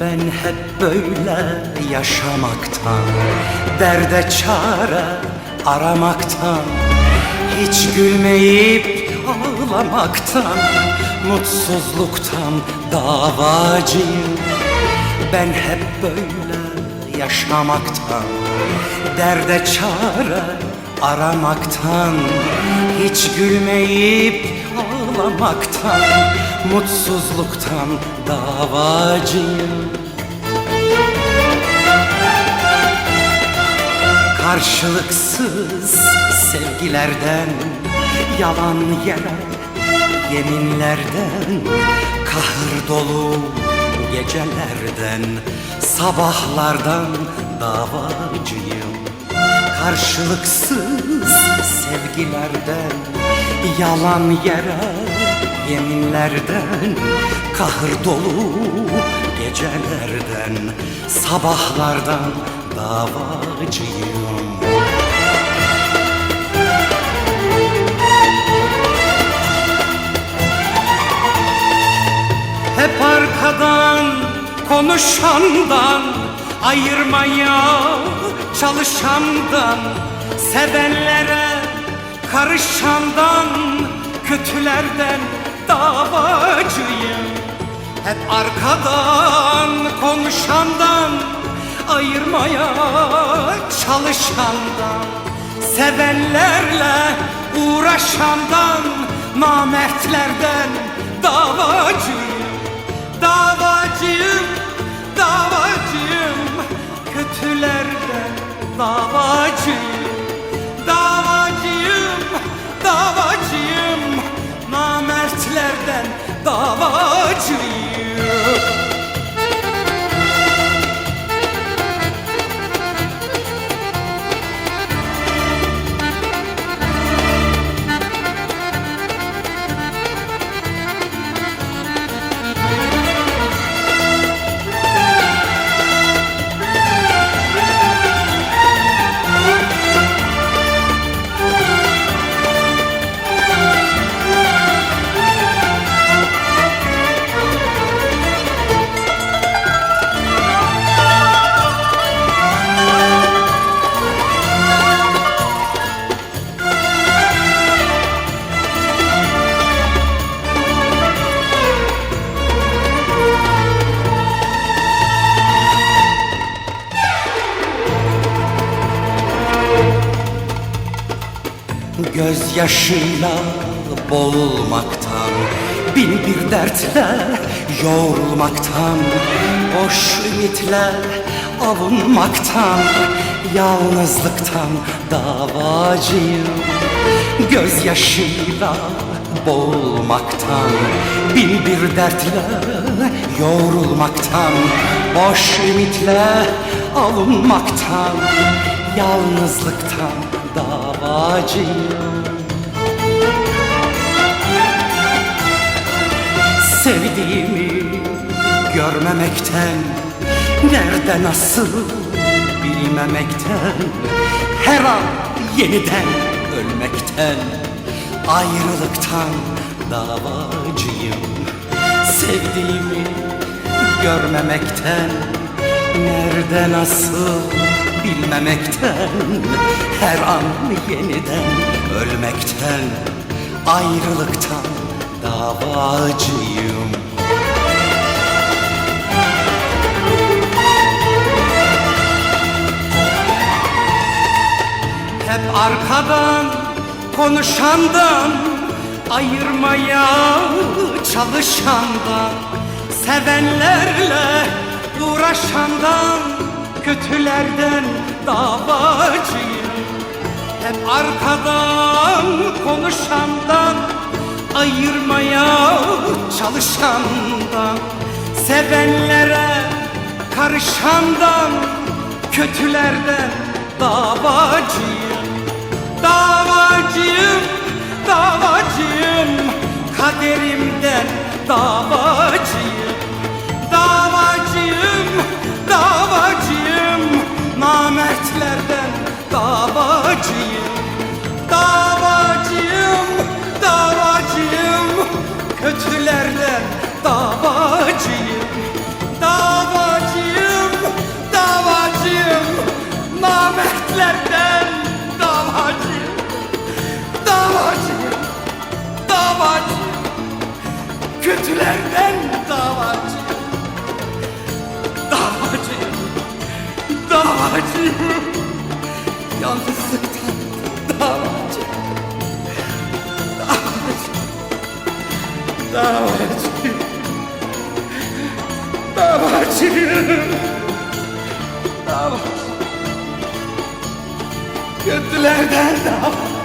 Ben hep böyle yaşamaktan Derde çare aramaktan Hiç gülmeyip ağlamaktan Mutsuzluktan davacıyım. Ben hep böyle yaşamaktan Derde çare aramaktan Hiç gülmeyip ağlamaktan Mutsuzluktan davacıyım. Karşılıksız sevgilerden Yalan yere yeminlerden Kahır dolu gecelerden Sabahlardan davacıyım Karşılıksız sevgilerden Yalan yere yeminlerden Kahır dolu gecelerden Sabahlardan davacıyım. Hep arkadan konuşandan Ayırmaya çalışandan Sevenlere karışandan Kötülerden davacıyım. Hep arkadan konuşandan Ayırmaya çalışandan Sevenlerle uğraşandan Namertlerden davacıyım davacıyım Gözyaşıyla boğulmaktan Bin bir dertle yoğrulmaktan Boş ümitler avunmaktan Yalnızlıktan davacıyım. Gözyaşıyla boğulmaktan Bin bir dertle yoğrulmaktan Boş ümitle avunmaktan Yalnızlıktan davacıyım Sevdiğimi görmemekten Nerede nasıl bilmemekten Her an yeniden ölmekten Ayrılıktan davacıyım. Sevdiğimi görmemekten Nerede nasıl bilmemekten Her an yeniden ölmekten Ayrılıktan davacıyım. Hep arkadan konuşandan Ayırmaya çalışandan Sevenlerle uğraşandan Kötülerden davacıyım. Hep arkadan konuşandan Ayırmaya çalışandan Sevenlere karışandan Kötülerden davacıyım. Davacıyım, davacıyım Kaderimden davacıyım kötülerden davacıyım Davacıyım Davacıyım Yalnızlıktan davacıyım Davacıyım Davacıyım Davacıyım Davacıyım Kötülerden davacıyım